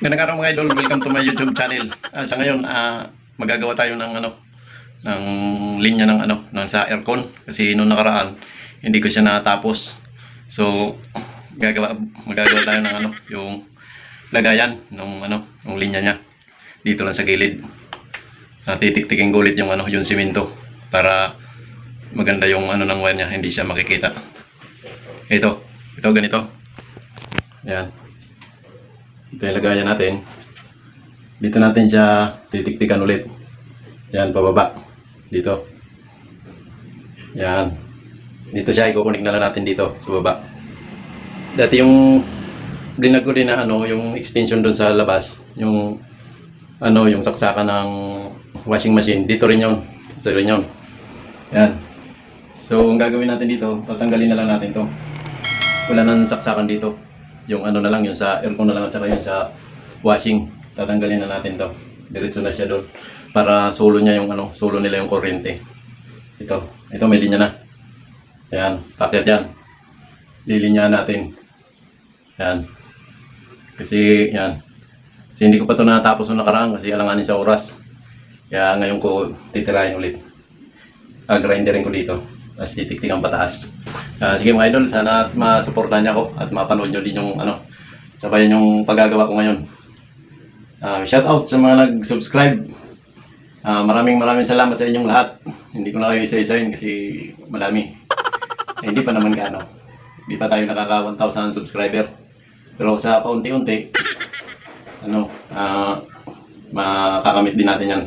Ganang araw mga idol, welcome to my YouTube channel. Ah, sa ngayon, ah, magagawa tayo ng ano, ng linya ng ano, ng sa aircon kasi noong nakaraan hindi ko siya natapos. So, gagawa magagawa tayo ng ano, yung lagayan ng ano, ng linya niya. Dito lang sa gilid. Titik-tiking gulit yung ano, yung simento para maganda yung ano ng wire niya, hindi siya makikita. Ito, ito ganito. Yan. Ito yung lagayan natin. Dito natin siya titiktikan ulit. Yan, pababa. Dito. Yan. Dito siya, ikukunik na lang natin dito sa baba. Dati yung blinag ko din na ano, yung extension doon sa labas, yung ano, yung saksakan ng washing machine, dito rin yun. Dito rin yun. Yan. So, ang gagawin natin dito, tatanggalin na lang natin to. Wala nang saksakan dito yung ano na lang, yung sa aircon na lang at saka yung sa washing. Tatanggalin na natin to. Diretso na siya doon. Para solo niya yung ano, solo nila yung kuryente. Ito. Ito may linya na. Yan. Pakyat yan. Lilinyahan natin. Yan. Kasi yan. Kasi hindi ko pa ito natapos nung nakaraan kasi alanganin sa oras. Kaya ngayon ko titirahin ulit. Ah, grinderin ko dito. Tapos titiktikan pataas. Ah, sige mga idol, sana at masuportahan niyo ako at mapanood niyo din yung ano, sabayan yung paggagawa ko ngayon. Ah, shout out sa mga nag-subscribe. Ah, maraming maraming salamat sa inyong lahat. Hindi ko na kayo isa-isahin kasi madami. Eh, hindi pa naman gaano. Hindi pa tayo nakaka 1,000 subscriber. Pero sa paunti-unti, ano, ah, makakamit din natin yan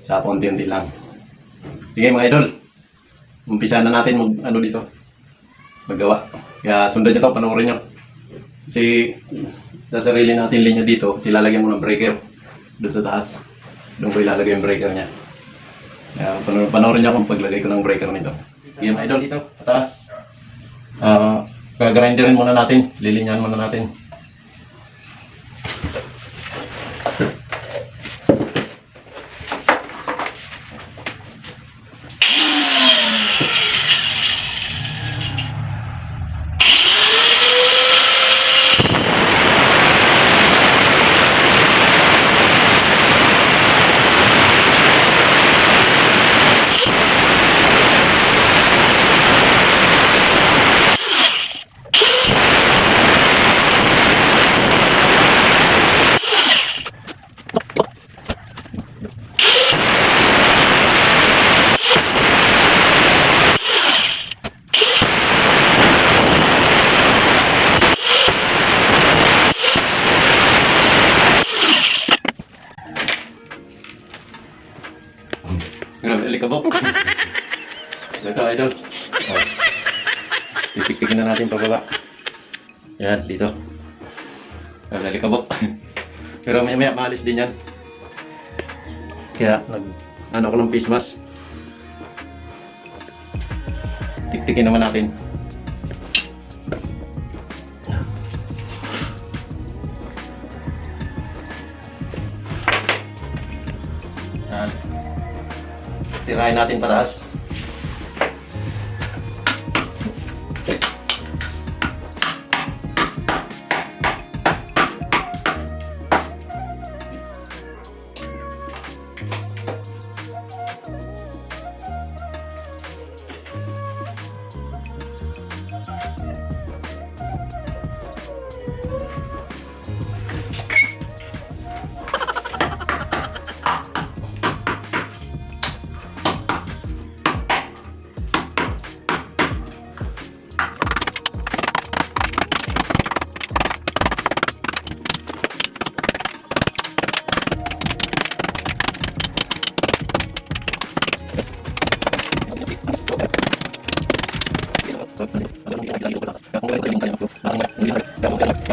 sa paunti-unti lang. Sige mga idol, umpisa na natin mag ano dito maggawa kaya sundan nyo to panoorin nyo. Kasi sa sarili natin linya dito kasi lalagyan mo ng breaker doon sa taas. Doon ko ilalagay yung breaker niya. Kaya panoorin, panoorin nyo kung paglagay ko ng breaker nito. Mga idol dito sa taas. Ah gagrinderin muna natin. Lilinyahan muna natin Grabe, alikabok. Ito, idol. Oh. Titiktikin na natin pababa. Yan, dito. Grabe, alikabok. Pero maya maya maalis din yan. Kaya, nag, ano ko ng face mask. Tiktikin naman natin. Tirahin natin pataas. Makita,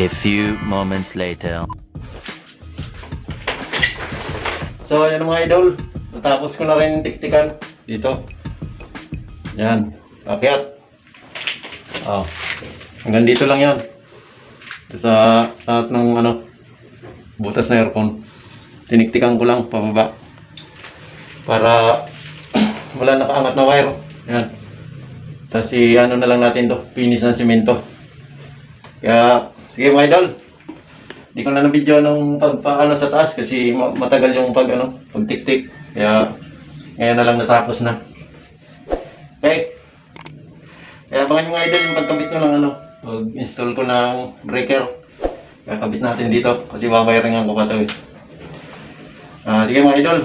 A few moments later. So, ayan mga idol. Natapos ko na rin tiktikan dito. Yan. Akyat. Oh. Hanggang dito lang yan. Sa lahat ng ano, butas na aircon. Tiniktikan ko lang pababa. Para wala nakaangat na wire. Yan. Tapos ano na lang natin to, finish ng simento. Kaya, sige mga idol. Hindi ko na na-video nung pagpaano sa taas kasi ma- matagal yung pag ano, pagtiktik. Kaya ngayon na lang natapos na. Okay. Kaya abangan nyo mga idol yung pagkabit ko ng ano, pag-install ko ng breaker. Kakabit natin dito kasi wawiringan ko pa to eh. Ah, sige mga idol,